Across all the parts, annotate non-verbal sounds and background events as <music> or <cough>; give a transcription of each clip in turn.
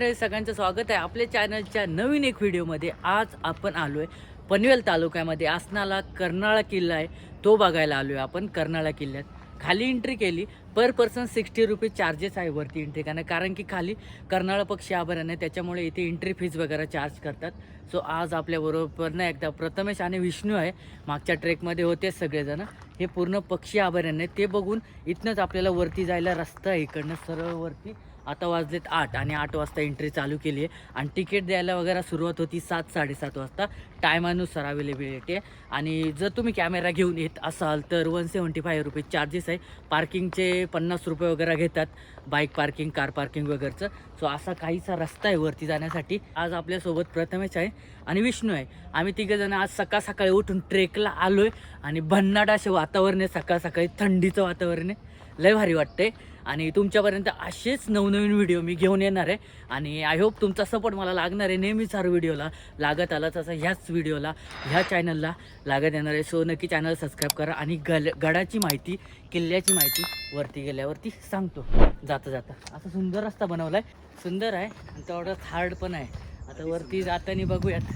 मंडळी सगळ्यांचं स्वागत आहे आपल्या चॅनलच्या नवीन एक व्हिडिओमध्ये. आज आपण आलो आहे पनवेल तालुक्यामध्ये. असणारा कर्नाळा किल्ला आहे. तो बघायला आलो आहे आपण कर्नाळा किल्ल्यात. खाली एंट्री केली. Per person sixty rupees charges आहे वरती एंट्री करणं कारण की खाली कर्नाळा पक्षी आभरण आहे. त्याच्यामुळे इथे एंट्री फीज वगैरे चार्ज करतात. सो आज आपल्याबरोबर ना एकदा प्रथमेश आणि विष्णू आहे. मागच्या ट्रेकमध्ये होते सगळेजण. हे पूर्ण पक्षी आभरण आहे. ते बघून इथनंच आपल्याला वरती जायला रस्ता आहे. इकडनं सरळ वरती आता वाजलेत आठ आणि आठ वाजता एंट्री चालू केली आहे. आणि तिकीट द्यायला वगैरे सुरुवात होती सात साडेसात वाजता. टायमानुसार अवेलेबिलिटी आहे. आणि जर तुम्ही कॅमेरा घेऊन येत असाल तर one seventy five rupees charges आहे पार्किंगचे पन्नास रुपये वगैरे घेतात. बाईक पार्किंग कार पार्किंग वगैरेचं. सो असा काहीसा रस्ता आहे वरती जाण्यासाठी. आज आपल्यासोबत प्रथमेश आहे आणि विष्णू आहे. आम्ही तिघंजणं आज सकाळ सकाळी उठून ट्रेकला आलो आहे आणि भन्नाट असे वातावरण आहे. सकाळ सकाळी थंडीचं वातावरण आहे. लय भारी वाटते आणि तुमच्यापर्यंत असेच नवनवीन व्हिडिओ मी घेऊन येणार आहे. आणि आय होप तुमचा सपोर्ट मला लागणार आहे नेहमीच हर व्हिडिओला लागत आला तसं ह्याच व्हिडिओला ह्या चॅनलला लागत येणार आहे. सो नक्की चॅनल सबस्क्राईब करा आणि गल गडाची माहिती किल्ल्याची माहिती वरती गेल्यावरती सांगतो. जाता जाता. असा सुंदर रस्ता बनवला आहे सुंदर आहे आणि तेवढंच हार्ड पण आहे. आता वरती जाताना बघूयात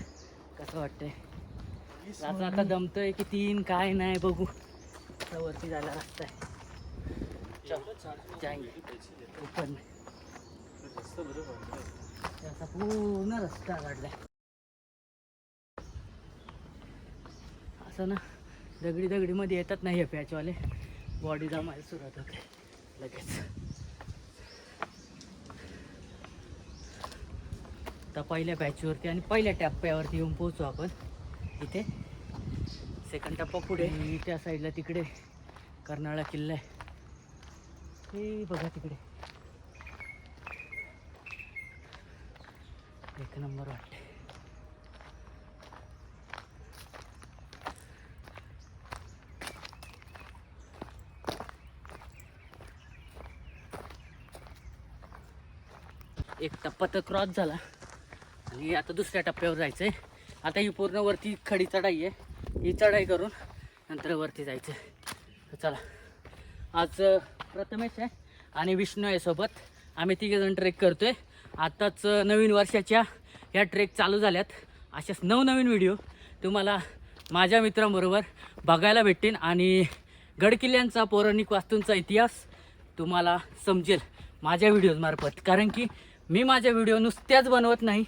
कसं वाटतंय. आता आता दमतोय की तीन काय नाही बघू. वरती जायला रस्ता आहे. चल, जाएंगे। ऊपर में पूर्ण रस्ता काढला असं ना दगडी दगडी मध्ये येतात नाही हे पॅचवाले. बॉडी जमायला सुरुवात होते. लगेच. आता पहिल्या पॅचवरती आणि पहिल्या टप्प्यावरती येऊन पोहोचू आपण. इथे. सेकंड टप्पा पुढे. त्या साईडला तिकडे. कर्नाळा किल्ला आहे. हे बघा तिकडे. एक नंबर वाटते एक टप्पा तर क्रॉस झाला. आणि आता दुसऱ्या टप्प्यावर जायचं आहे आता ही पूर्ण वरती खडी चढाई आहे. ही चढाई करून नंतर वरती जायचं आहे चला. आज प्रथमेश आहे आणि विष्णू आहे सोबत. आम्ही तिघेजण ट्रेक करतोय. आत्ताच नवीन वर्षाच्या ह्या ट्रेक चालू झाल्यात. अशाच नवनवीन व्हिडिओ तुम्हाला माझ्या मित्रांबरोबर बघायला भेटतील आणि गडकिल्ल्यांचा पौराणिक वास्तूंचा इतिहास तुम्हाला समजेल माझ्या व्हिडिओजमार्फत कारण की मी माझ्या व्हिडिओ नुसत्याच बनवत नाही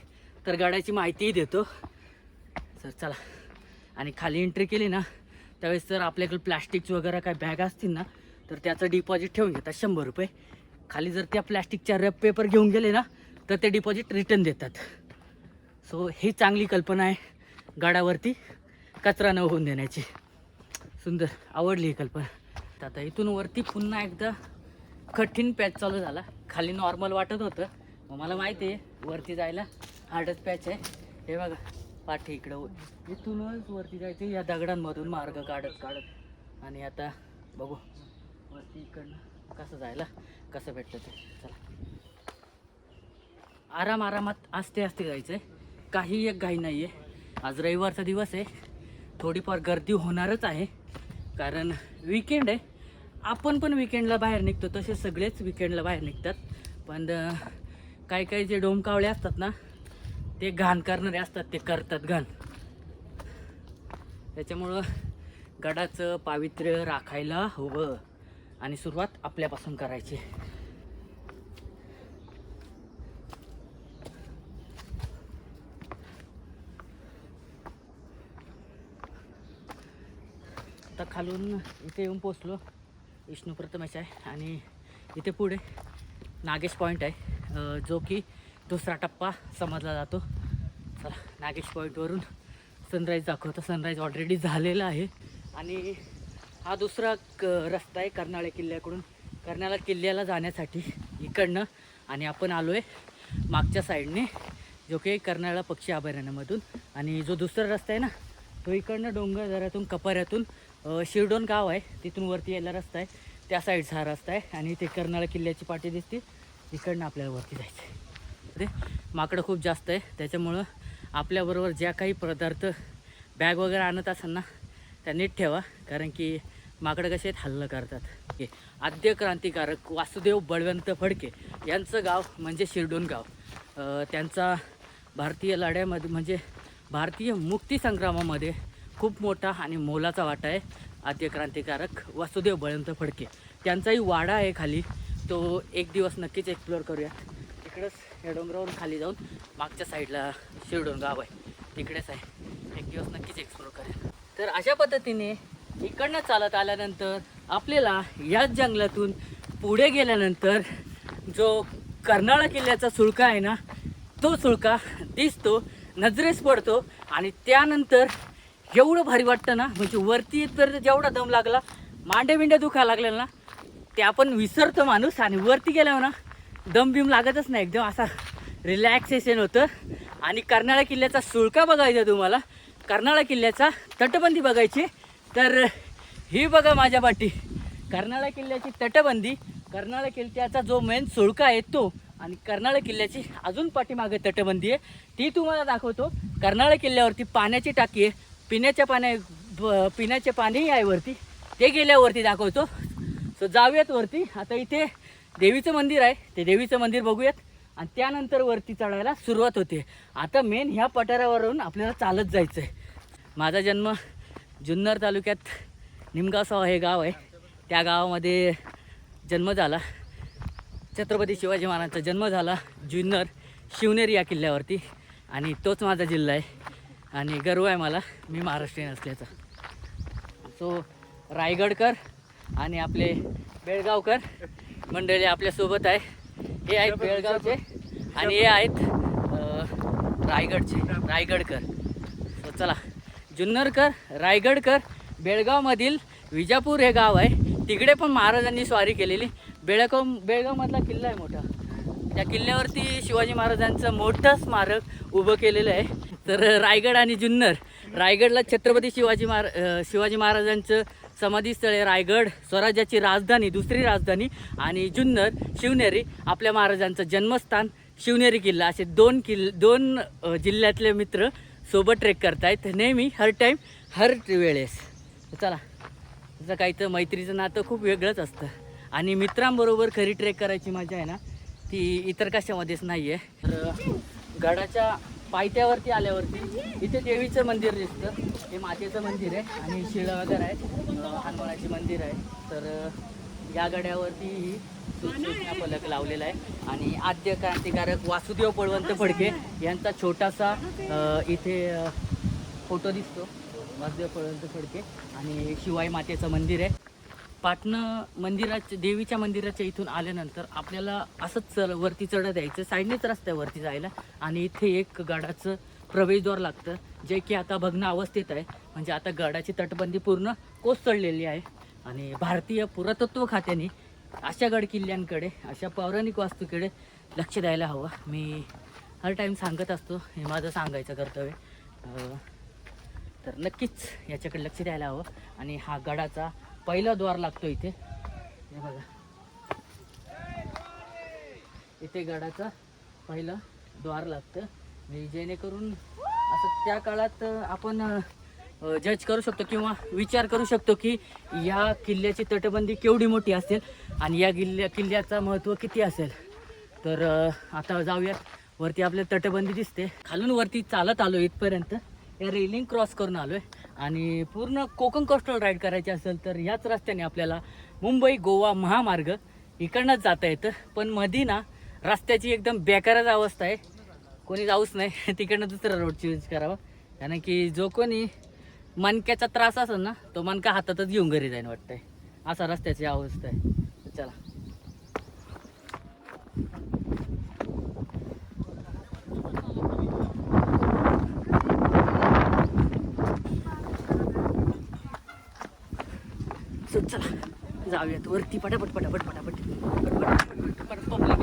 तर गडाची माहितीही देतो. सर चला. आणि खाली एंट्री केली ना त्यावेळेस सर आपल्याकडे प्लॅस्टिकची वगैरे काय बॅग असतील ना तर त्याचं डिपॉझिट ठेवून घेतात शंभर रुपये. खाली जर त्या प्लॅस्टिकच्या रॅप पेपर घेऊन गेले ना तर ते डिपॉझिट रिटर्न देतात. सो ही चांगली कल्पना आहे गाडावरती. कचरा न होऊन देण्याची. सुंदर आवडली ही कल्पना. तर आता इथून वरती पुन्हा एकदा कठीण पॅच चालू झाला. खाली नॉर्मल वाटत होतं. मग मला माहिती आहे वरती जायला हार्डच पॅच आहे. हे बघा पाठी इकडं. इथूनच वरती जायचं या दगडांमधून मार्ग काढत काढत. आणि आता बघू. वरती इकडनं. कसं जायला? कसं भेटतं ते? चला. आराम आरामात आस्ते आस्ते जायचं आहे काही एक घाई नाही आहे आज रविवारचा दिवस आहे. थोडीफार गर्दी होणारच आहे. कारण विकेंड आहे. आपण पण विकेंडला बाहेर निघतो. तसे सगळेच विकेंडला बाहेर निघतात. पण काही काही जे डोमकावळे असतात ना ते घाण करणारे असतात. ते करतात घाण. त्याच्यामुळं गडाचं पावित्र्य राखायला हवं. आणि सुरुवात आपल्यापासून करायची. आता खालून इथे येऊन पोचलो विष्णू प्रथमेश आहे आणि इथे पुढे नागेश पॉईंट आहे. जो की दुसरा टप्पा समजला जातो. चला नागेश पॉईंटवरून सनराईज दाखवतो. सनराईज ऑलरेडी झालेला आहे. आणि हा दुसरा क रस्ता आहे कर्नाळ्या किल्ल्याकडून. कर्नाळा किल्ल्याला जाण्यासाठी इकडनं आणि आपण आलो आहे मागच्या साईडने जो की कर्नाळा पक्षी अभयारण्यामधून. आणि जो दुसरा रस्ता आहे ना तो इकडनं डोंगरदऱ्यातून कपाऱ्यातून शिरडोन गाव आहे. तिथून वरती यायला रस्ता आहे. त्या साईडचा हा रस्ता आहे आणि ते कर्नाळा किल्ल्याची पाठी दिसते. इकडनं आपल्याला वरती जायचं आहे ते माकडं खूप जास्त आहे. त्याच्यामुळं आपल्याबरोबर ज्या काही पदार्थ बॅग वगैरे आणत असाल ना त्या नीट ठेवा. कारण की माकडं कसे आहेत? हल्लं करतात. हे आद्य क्रांतिकारक वासुदेव बळवंत फडके यांचं गाव म्हणजे शिरडोन गाव. त्यांचा भारतीय लढ्यामध्ये म्हणजे भारतीय मुक्तीसंग्रामामध्ये खूप मोठा आणि मोलाचा वाटा आहे आद्य क्रांतिकारक वासुदेव बळवंत फडके. त्यांचाही वाडा आहे खाली. तो एक दिवस नक्कीच एक्सप्लोअर करूया तिकडंच या डोंगरावरून खाली जाऊन मागच्या साईडला शिरडोन गाव आहे. तिकडेच आहे. एक दिवस नक्कीच एक्सप्लोअर करूया तर अशा पद्धतीने इकडनं चालत आल्यानंतर आपल्याला याच जंगलातून पुढे गेल्यानंतर जो कर्नाळा किल्ल्याचा सुळका आहे ना तो सुळका दिसतो नजरेस पडतो आणि त्यानंतर एवढं भारी वाटतं ना म्हणजे वरती तर जेवढा दम लागला मांड्या बिंड्या दुखायला लागलेला ना ते आपण विसरतो माणूस आणि वरती गेल्यावर ना दम बिम लागतच नाही. एकदम असा रिलॅक्सेशन होतं. आणि कर्नाळा किल्ल्याचा सुळका बघायचा तुम्हाला. कर्नाळा किल्ल्याचा तटबंदी बघायची. तर ही बघा माझ्या पाठी कर्नाळा किल्ल्याची तटबंदी कर्नाळा किल्ल्याचा जो मेन सुळका आहे तो आणि कर्नाळा किल्ल्याची अजून पाठीमागे तटबंदी आहे. ती तुम्हाला दाखवतो. कर्नाळा किल्ल्यावरती पाण्याची टाकी आहे. पिण्याच्या पाण्या पिण्याचे पाणी आहे वरती. ते गेल्यावरती दाखवतो. सो जाऊयात वरती. आता इथे देवीचं मंदिर आहे. ते देवीचं मंदिर बघूयात. आणि त्यानंतर वरती चढायला सुरुवात होते. आता मेन ह्या पठारावरून आपल्याला चालत जायचं आहे माझा जन्म जुन्नर तालुक्यात निमगावसाव हे गाव आहे. त्या गावामध्ये जन्म झाला. छत्रपती शिवाजी महाराजांचा जन्म झाला जुन्नर शिवनेरी या किल्ल्यावरती. आणि तोच माझा जिल्हा आहे. आणि गर्व आहे मला मी महाराष्ट्रीयन असल्याचा सो रायगडकर आणि आपले बेळगावकर मंडळी आपल्यासोबत आहे. हे आहेत बेळगावचे आणि हे आहेत रायगडचे रायगडकर. सो चला. जुन्नरकर रायगडकर बेळगावमधील विजापूर हे गाव आहे. तिकडे पण महाराजांनी स्वारी केलेली. बेळगाव बेळगावमधला किल्ला आहे मोठा. त्या किल्ल्यावरती शिवाजी महाराजांचं मोठं स्मारक उभं केलेलं आहे. तर रायगड आणि जुन्नर रायगडला छत्रपती शिवाजी महार शिवाजी महाराजांचं समाधीस्थळ आहे रायगड स्वराज्याची राजधानी दुसरी राजधानी. आणि जुन्नर शिवनेरी आपल्या महाराजांचं जन्मस्थान शिवनेरी किल्ला. असे दोन किल् दोन जिल्ह्यातले मित्र सोबत ट्रेक करतायत. नेहमी हर टाईम हर वेळेस. चला. त्याचं काही तर मैत्रीचं नातं खूप वेगळंच असतं. आणि मित्रांबरोबर खरी ट्रेक करायची मजा आहे ना ती इतर कशामध्येच नाही आहे तर गडाच्या पायथ्यावरती आल्यावरती इथे देवीचं मंदिर दिसतं. हे मातेचं मंदिर आहे आणि शिळा वगैरे आहे हनुमानाचे मंदिर आहे. तर या गड्यावरती ही सूचना फलक लावलेला आहे. आणि आद्य क्रांतिकारक वासुदेव बळवंत फडके यांचा छोटासा इथे फोटो दिसतो. वासुदेव बळवंत फडके आणि शिवाई मातेचं मंदिर आहे. पाटणं मंदिराच्या देवीच्या मंदिराच्या इथून आल्यानंतर आपल्याला असंच चढ वरती चढत यायचं साईडनेच रस्त्यावरती वरती जायला. आणि इथे एक गडाचं प्रवेशद्वार लागतं जे की आता भग्न अवस्थेत आहे. म्हणजे आता गडाची तटबंदी पूर्ण कोसळलेली आहे. आणि भारतीय पुरातत्व खात्याने अशा गड किल्ल्यांकडे अशा पौराणिक वास्तूकडे लक्ष द्यायला हवं. मी हर टाईम सांगत असतो हे माझं सांगायचं कर्तव्य. तर नक्कीच याच्याकडे लक्ष द्यायला हवं. आणि हा गडाचा पहिला द्वार लागतो इथे. हे बघा. इथे गडाचा पहिला द्वार लागतं. आणि जेणेकरून असं त्या काळात आपण जज करू शकतो किंवा विचार करू शकतो की या किल्ल्याची तटबंदी केवढी मोठी असेल आणि या किल्ल्या किल्ल्याचं महत्त्व किती असेल. तर आता जाऊयात. वरती आपल्याला तटबंदी दिसते. खालून वरती चालत आलो इथपर्यंत. या रेलिंग क्रॉस करून आलो आहे आणि पूर्ण कोकण कोस्टल राईड करायची असेल तर याच रस्त्याने आपल्याला मुंबई गोवा महामार्ग इकडनंच जाता येतं. पण मधी ना रस्त्याची एकदम बेकारच अवस्था आहे. कोणी जाऊच नाही. <laughs> तिकडनं दुसरा रोड चूज करावा. कारण की जो कोणी मनक्याचा त्रास असेल ना तो मनका हातातच घेऊन घरी जाईन वाटतंय. असा रस्त्याची अवस्था आहे. चला. चला जाऊयात. वरती पटापट पटापट पटापट. पटापट पब्लिक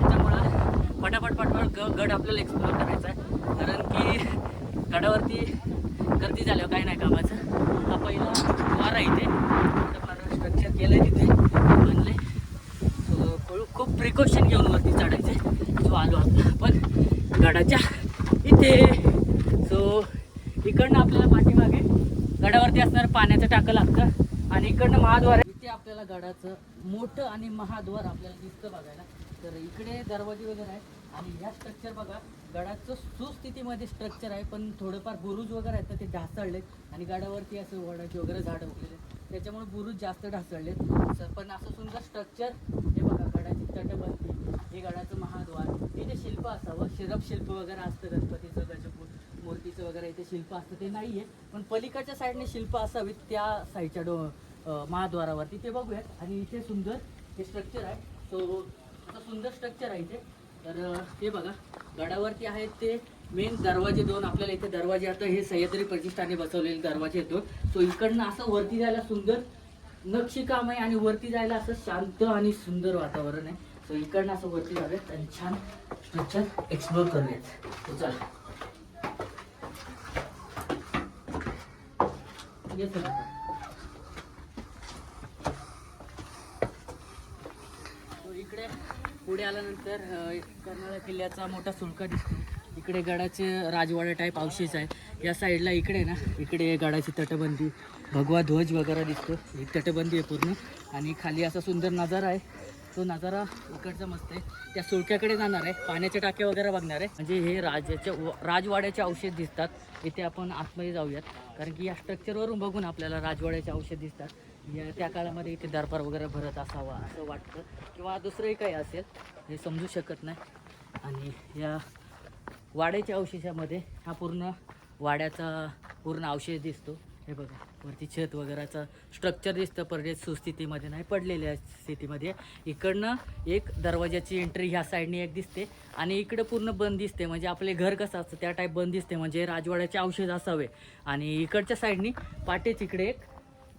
त्याच्यामुळं पटापट पटापट ग गड आपल्याला एक्सप्लोर करायचा आहे. कारण की गडावरती गर्दी झाल्यावर काही नाही कामाचं. हा पहिला द्वार आहे इथे. स्ट्रक्चर केलं आहे तिथे. बनले सो खूप- प्रिकॉशन घेऊन वरती चढायचे सो आलो आता पण गडाच्या इथे. सो इकडनं आपल्याला पाठीमागे गडावरती असणारं पाण्याचं टाकं लागतं. आणि इकडनं महाद्वार. आहे इथे आपल्याला गडाचं मोठं आणि महाद्वार आपल्याला दिसतं बघायला. तर इकडे दरवाजे वगैरे आहे आणि ह्या स्ट्रक्चर बघा. गडाचं सुस्थितीमध्ये स्ट्रक्चर आहे पण थोडंफार बुरुज वगैरे आहेत तर ते ढासळलेत. आणि गडावरती असं वडाचे वगैरे झाडं उगलेले त्याच्यामुळे बुरुज जास्त ढासळलेत. पण असं सुंदर स्ट्रक्चर हे बघा गडाची तटबंदी हे गडाचं महाद्वार इथे शिल्प असावं. शिरप शिल्प वगैरे असतं गणपतीचं गजपूर मूर्तीचं वगैरे इथे शिल्प असतं. ते नाही आहे पण पलीकडच्या साईडने शिल्प असावीत त्या साईडच्या डो महाद्वारावरती. ते बघूयात. आणि इथे सुंदर हे स्ट्रक्चर आहे. सो असं सुंदर स्ट्रक्चर आहे इथे. तर हे बघा गडावरती आहेत ते मेन दरवाजे दोन. आपल्याला इथे दरवाजे आता हे सह्याद्री प्रतिष्ठाने बसवलेले दरवाजे येतो सो इकडनं असं वरती जायला सुंदर नक्षीकाम आहे आणि वरती जायला असं शांत आणि सुंदर वातावरण आहे. सो इकडनं असं वरती जाऊयात आणि छान स्ट्रक्चर एक्सप्लोर करूयात. So, चला. इकडे पुढे आल्यानंतर कर्नाळा किल्ल्याचा मोठा सुळका दिसतो. इकडे गडाचे राजवाडा टाईप अवशेष आहे. या साईडला इकडे ना इकडे गडाची तटबंदी. भगवा ध्वज वगैरे दिसतो. ही तटबंदी आहे पूर्ण. आणि खाली असा सुंदर नजारा आहे. तो नजारा इकडचा मस्त आहे. त्या सुळक्याकडे जाणार आहे. पाण्याचे टाके वगैरे बघणार आहे. म्हणजे हे राजाच्या राजवाड्याचे अवशेष दिसतात. इथे आपण आतमध्ये जाऊयात. कारण की या स्ट्रक्चरवरून बघून आपल्याला राजवाड्याचे अवशेष दिसतात. या त्या काळामध्ये इथे दरबार वगैरे भरत असावा असं वाटतं. किंवा दुसरंही काही असेल हे समजू शकत नाही. आणि या वाड्याच्या अवशेषामध्ये हा पूर्ण वाड्याचा पूर्ण अवशेष दिसतो. हे बघा वरती छत वगैरेचं स्ट्रक्चर दिसतं. परत सुस्थितीमध्ये नाही पडलेल्या स्थितीमध्ये. इकडनं एक दरवाजाची एंट्री ह्या साईडने एक दिसते. आणि इकडं पूर्ण बंद दिसते. म्हणजे आपले घर कसं असतं त्या टाईप बंद दिसते. म्हणजे राजवाड्याचे अवशेष असावे. आणि इकडच्या साईडनी पाटेच इकडे एक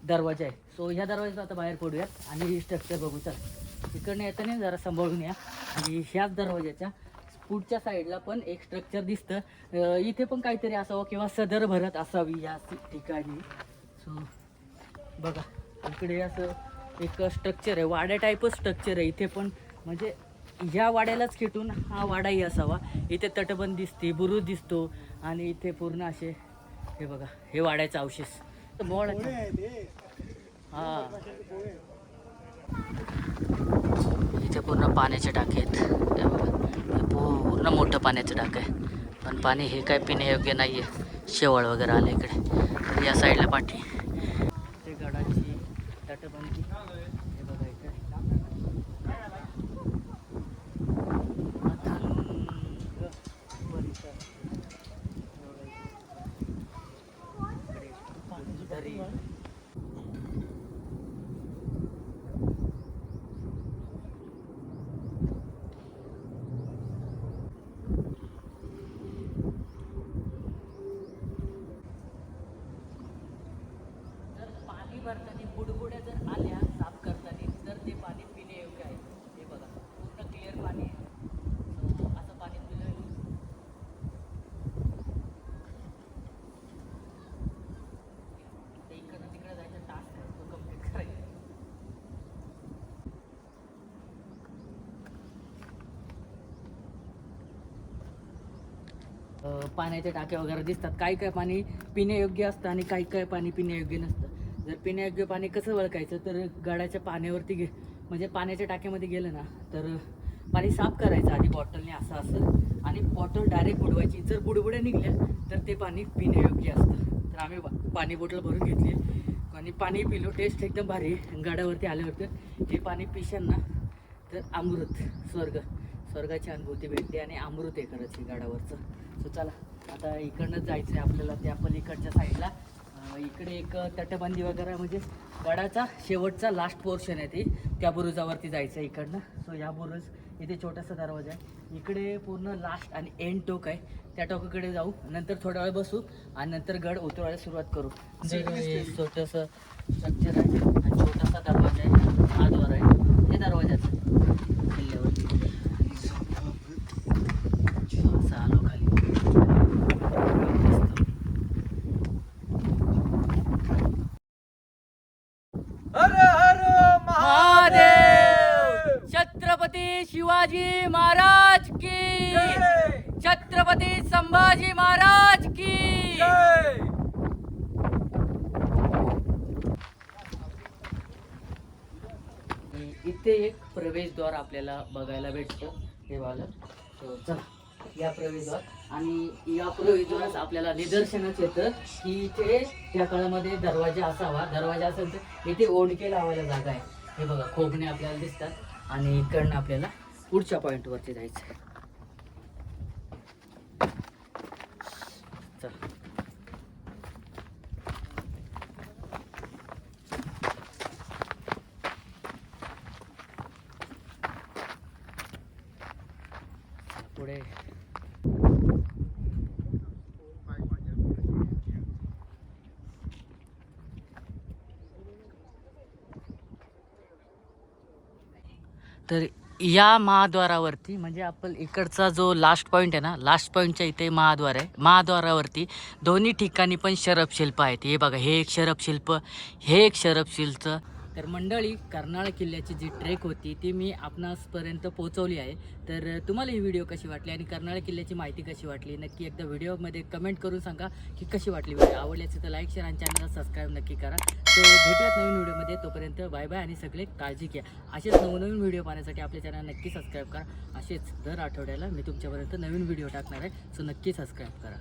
दरवाजा आहे. सो ह्या दरवाजात आता बाहेर पडूयात आणि ही स्ट्रक्चर बघू. चल. इकडनं येताना जरा सांभाळून या. आणि ह्याच दरवाज्याच्या पुढच्या साईडला पण एक स्ट्रक्चर दिसतं. इथे पण काहीतरी असावं किंवा सदर भरत असावी या ठिकाणी. सो बघा. इकडे असं एक स्ट्रक्चर आहे. वाड्या टाईपच स्ट्रक्चर आहे. इथे पण म्हणजे ह्या वाड्यालाच खेटून हा वाडाही असावा. इथे तटबंद दिसते बुरुज दिसतो आणि इथे पूर्ण असे हे बघा. हे वाड्याचं अवशेष. हा। इथे पूर्ण पाण्याचे टाके आहेत पूर्ण मोठं पाण्याचं टाकं आहे पण पाणी हे काय पिण्यायोग्य नाही आहे शेवाळ वगैरे आलं इकडे तर या साईडला पाठी ते गडाची तटबंदी हे बघा इकडे अथांग परिसर. इकडे पाणी दरी. जर पाणी भरताना बुडबुड्या जर आल्या साफ करताना तर ते पाणी पिण्यायोग्य आहे हे बघा पूर्ण क्लिअर पाणी आहे So, असं पाणी पिलं ते इकडनं तिकडे जायचा टास्क आहे तो कंप्लीट करायचा पाण्याच्या टाक्या वगैरे दिसतात. काही काय पाणी पिण्यायोग्य असतं आणि काही काय पाणी पिण्यायोग्य नसतं. जर पिण्यायोग्य पाणी कसं ओळखायचं? तर गडाच्या पाण्यावरती गे म्हणजे पाण्याच्या टाक्यामध्ये गेलं ना तर पाणी साफ करायचं आधी बॉटलने असं असं. आणि बॉटल डायरेक्ट बुडवायची. जर बुडबुड्या निघल्या तर ते पाणी पिण्यायोग्य असतं. तर आम्ही पाणी बॉटल भरून घेतली. आणि पाणी पिलो. टेस्ट एकदम भारी. गडावरती आल्यावर हे पाणी पिशाल ना तर अमृत स्वर्ग. स्वर्गाची अनुभूती भेटते आणि अमृत आहे खरंच हे गडावरचं. सो चला. आता इकडनंच जायचं आहे आपल्याला त्या पलीकडच्या साईडला. इकडे एक तटबंदी वगैरे म्हणजे गडाचा शेवटचा लास्ट पोर्शन आहे ते. त्या बुरुजावरती जायचं आहे इकडनं. सो या बुरुज इथे छोटासा दरवाजा आहे. इकडे पूर्ण लास्ट आणि एंड टोक आहे. त्या टोकाकडे जाऊ. नंतर थोडा वेळ बसू आणि नंतर गड उतरवायला सुरुवात करू. छोटंसं स्ट्रक्चर आहे. आणि छोटासा दरवाजा आहे. हा द्वार आहे. हे दरवाजाचं. छत्रपती शिवाजी महाराज की? छत्रपती संभाजी महाराज की? इथे एक प्रवेशद्वार आपल्याला बघायला भेटतो. हे या प्रवेशद्वार. आणि या प्रवेशद्वारच आपल्याला निदर्शनच येतं. की इथे त्या काळामध्ये दरवाजा असावा. दरवाजा असेल तर इथे ओंडके लावायला जागा आहे. हे बघा खोबणे आपल्याला दिसतात. आणि इकडनं आपल्याला पुढच्या पॉईंटवरती जायचं आहे चला पुढे तर या महाद्वारावरती म्हणजे आपण इकडचा जो लास्ट पॉईंट आहे ना लास्ट पॉईंटच्या इथे महाद्वार आहे. महाद्वारावरती दोन्ही ठिकाणी पण शरपशिल्प आहेत. हे बघा हे एक शरपशिल्प हे एक शरपशिल्प तर मंडळी कर्नाळ किल्ल्याची जी ट्रेक होती ती मी आपणासपर्यंत पोहोचवली आहे. तर तुम्हाला ही व्हिडिओ कशी वाटली आणि कर्नाळ किल्ल्याची माहिती कशी वाटली? नक्की एकदा व्हिडिओमध्ये कमेंट करून सांगा की कशी वाटली व्हिडिओ. आवडली असेल तर लाईक शेअर आणि चॅनलला सबस्क्राईब नक्की करा. तो भेटूयात नवीन व्हिडिओमध्ये. तोपर्यंत बाय बाय आणि सगळे काळजी घ्या. असेच नवनवीन व्हिडिओ पाहण्यासाठी आपले चॅनल नक्की सबस्क्राईब करा. असेच दर आठवड्याला मी तुमच्यापर्यंत नवीन व्हिडिओ टाकणार आहे. सो नक्की सबस्क्राईब करा.